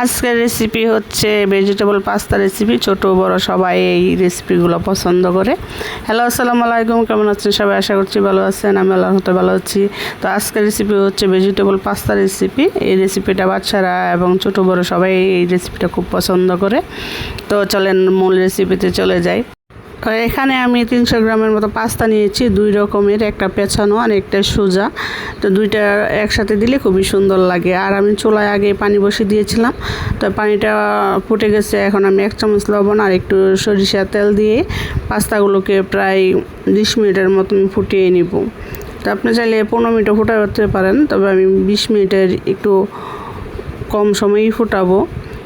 আজকের রেসিপি হচ্ছে vegetable pasta recipe ছোট বড় সবাই এই রেসিপিগুলো পছন্দ করে। হ্যালো আসসালামু আলাইকুম, কেমন আছেন? সবাই আশা করছি ভালো আছেন, আমি আল্লাহ হতে ভালো আছি। তো আজকের রেসিপি হচ্ছে ভেজিটেবল পাস্তা রেসিপি এই রেসিপিটা বাচ্চারা এবং ছোট বড় সবাই এই রেসিপিটা খুব পছন্দ করে। তো চলেন মূল রেসিপিতে চলে যাই। তো এখানে আমি তিনশো গ্রামের মতো পাস্তা নিয়েছি, দুই রকমের, একটা পেছানো আর একটা সোজা। তো দুইটা একসাথে দিলে খুবই সুন্দর লাগে। আর আমি চুলায় আগে পানি বসিয়ে দিয়েছিলাম, তো পানিটা ফুটে গেছে। এখন আমি এক চামচ লবণ আর একটু সরিষা তেল দিয়ে পাস্তাগুলোকে প্রায় বিশ মিনিটের মতন ফুটিয়ে নিব। তো আপনি চাইলে পনেরো মিনিটও ফুটাতে পারেন, তবে আমি বিশ মিনিটের একটু কম সময়ই ফুটাবো।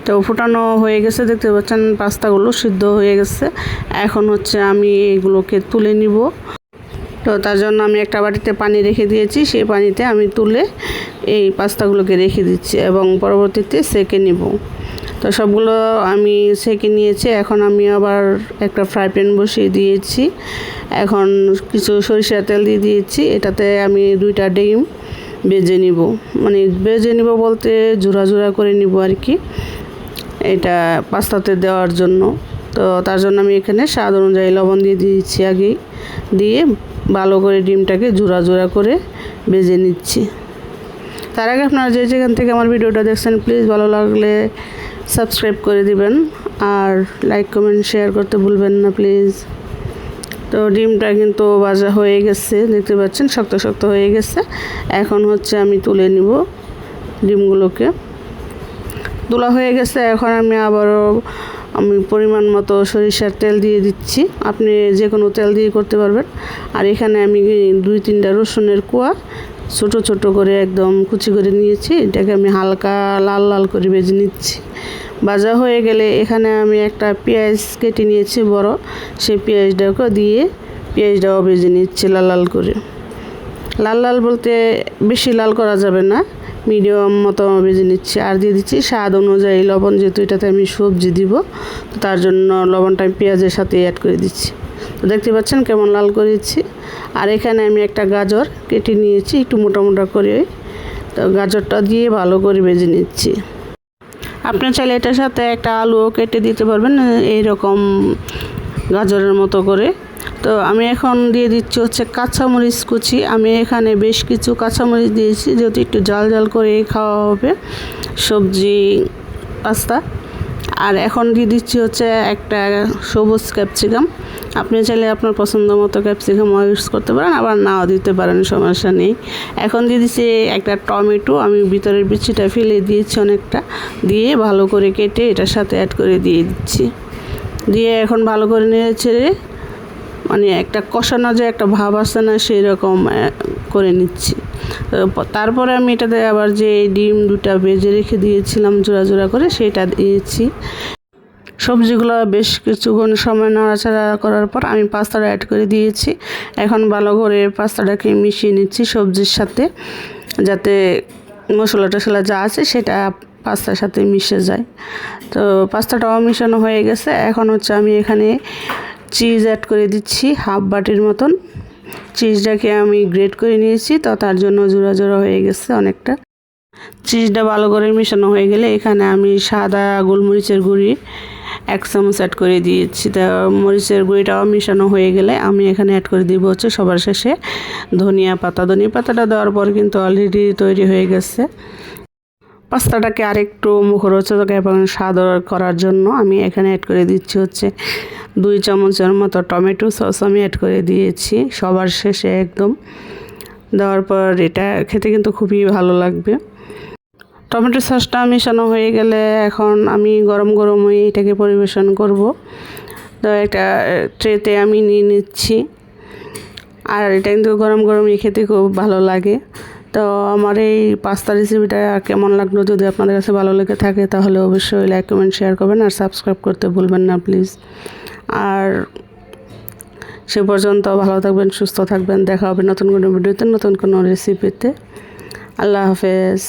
তো ফুটানো হয়ে গেছে, দেখতে পাচ্ছেন পাস্তাগুলো সিদ্ধ হয়ে গেছে। এখন হচ্ছে আমি এগুলোকে তুলে নিব। তো তার জন্য আমি একটা বাটিতে পানি রেখে দিয়েছি, সেই পানিতে আমি তুলে এই পাস্তাগুলোকে রেখে দিচ্ছি এবং পরবর্তীতে সেকে নিব। তো সবগুলো আমি সেকে নিয়েছি, এখন আমি আবার একটা ফ্রাই প্যান বসিয়ে দিয়েছি। এখন কিছু সরিষার তেল দিয়ে দিয়েছি, এটাতে আমি দুইটা ডিম বেজে নিব। মানে বেজে নিব বলতে জোড়া জোড়া করে নিব আর কি। এটা পাস্তাতে দেওয়ার জন্য। তো তার জন্য আমি এখানে স্বাদ অনুযায়ী লবণ দিয়ে দিয়েছি আগেই। দিয়ে ভালো করে ডিমটাকে জোড়া জোড়া করে বেজে নিচ্ছি। তার আগে আপনারা যে যেখান থেকে আমার ভিডিওটা দেখছেন প্লিজ ভালো লাগলে সাবস্ক্রাইব করে দিবেন। আর লাইক কমেন্ট শেয়ার করতে ভুলবেন না প্লিজ তো ডিমটা কিন্তু ভাজা হয়ে গেছে, দেখতে পাচ্ছেন, শক্ত শক্ত হয়ে গেছে। এখন হচ্ছে আমি তুলে নিব ডিমগুলোকে। তোলা হয়ে গেছে, এখন আমি আবারও আমি পরিমাণ মতো সরিষার তেল দিয়ে দিচ্ছি। আপনি যে কোনো তেল দিয়ে করতে পারবেন। আর এখানে আমি দুই তিনটা রসুনের কুয়া ছোট ছোট করে একদম কুচি করে নিয়েছি। এটাকে আমি হালকা লাল লাল করে ভেজে নিচ্ছি। ভাজা হয়ে গেলে এখানে আমি একটা পেঁয়াজ কেটে নিয়েছি বড়। সেই পেঁয়াজটাকে দিয়ে পেঁয়াজটাও ভেজে নিচ্ছি লাল লাল করে। লাল লাল বলতে বেশি লাল করা যাবে না। মিডিয়াম মতো ভেজে নিচ্ছি। আর দিয়ে দিচ্ছি স্বাদ অনুযায়ী লবণ, যেহেতু এটাতে আমি সবজি দিব, তো তার জন্য লবণটা আমি পেঁয়াজের সাথে অ্যাড করে দিচ্ছি। তো দেখতে পাচ্ছেন কেমন লাল করেছি আর এখানে আমি একটা গাজর কেটে নিয়েছি, একটু মোটা মোটা করে। তো গাজরটা দিয়ে ভালো করে ভেজে নিচ্ছি। আপনি চাইলে এটার সাথে একটা আলুও কেটে দিতে পারবেন, এইরকম গাজরের মতো করে। তো আমি এখন দিয়ে দিচ্ছি হচ্ছে কাঁচামরিচ কুচি। আমি এখানে বেশ কিছু কাঁচামরিচ দিয়েছি, যেহেতু একটু জাল জাল করে খাওয়া হবে, সবজি, পাস্তা। আর এখন দিয়ে দিচ্ছি হচ্ছে একটা সবুজ ক্যাপসিকাম। আপনি চাইলে আপনার পছন্দ মতো ক্যাপসিকাম ইউজ করতে পারেন, আবার নাও দিতে পারেন, সমস্যা নেই। এখন দিয়ে দিচ্ছি একটা টমেটো, আমি ভিতরের বিচিটা ফেলে দিয়েছি অনেকটা, দিয়ে ভালো করে কেটে এটার সাথে অ্যাড করে দিয়ে দিচ্ছি। দিয়ে এখন ভালো করে নিয়ে ছেড়ে মানে একটা কষানো যে একটা ভাব আসে না সেই রকম করে নিচ্ছি। তারপরে আমি এটাতে আবার যে ডিম দুটা বেজে রেখে দিয়েছিলাম জোড়া জোড়া করে, সেটা দিয়েছি। সবজিগুলো বেশ কিছুক্ষণ সময় নাড়াচাড়া করার পর আমি পাস্তাটা অ্যাড করে দিয়েছি। এখন ভালো করে পাস্তাটাকে মিশিয়ে নিচ্ছি সবজির সাথে, যাতে মশলা টশলা যা আছে সেটা পাস্তার সাথে মিশে যায়। তো পাস্তাটাও মিশানো হয়ে গেছে। এখন হচ্ছে আমি এখানে চিজ অ্যাড করে দিচ্ছি হাফ বাটির মতন। চিজটাকে আমি গ্রেট করে নিয়েছি, তো তার জন্য জোড়া জোড়া হয়ে গেছে অনেকটা। চিজটা ভালো করে মেশানো হয়ে গেলে এখানে আমি সাদা গোলমরিচের গুঁড়ি এক চামচ অ্যাড করে দিয়েছি। তা মরিচের গুঁড়িটাও মেশানো হয়ে গেলে আমি এখানে অ্যাড করে দিব হচ্ছে সবার শেষে ধনিয়া পাতা। ধনিয়া পাতাটা দেওয়ার পর কিন্তু অলরেডি তৈরি হয়ে গেছে। পাস্তাটাকে আরেকটু মুখরোচক এবং স্বাদ করার জন্য আমি এখানে অ্যাড করে দিচ্ছি হচ্ছে দুই চামচের মতো টমেটো সস আমি অ্যাড করে দিয়েছি। সবার শেষে একদম। দেওয়ার পর এটা খেতে কিন্তু খুবই ভালো লাগবে। টমেটো সসটা মেশানো হয়ে গেলে এখন আমি গরম গরম হয়ে এটাকে পরিবেশন করব। তো একটা ট্রেতে আমি নিয়ে নিচ্ছি। আর এটা কিন্তু গরম গরমই খেতে খুব ভালো লাগে। তো আমার এই পাস্তা রেসিপিটা কেমন লাগল যদি আপনাদের কাছে ভালো লেগে থাকে তাহলে অবশ্যই লাইক কমেন্ট শেয়ার করবেন আর সাবস্ক্রাইব করতে ভুলবেন না প্লিজ আর সে পর্যন্ত ভালো থাকবেন, সুস্থ থাকবেন। দেখা হবে নতুন কোনো ভিডিওতে, নতুন কোনো রেসিপিতে আল্লাহ হাফেজ।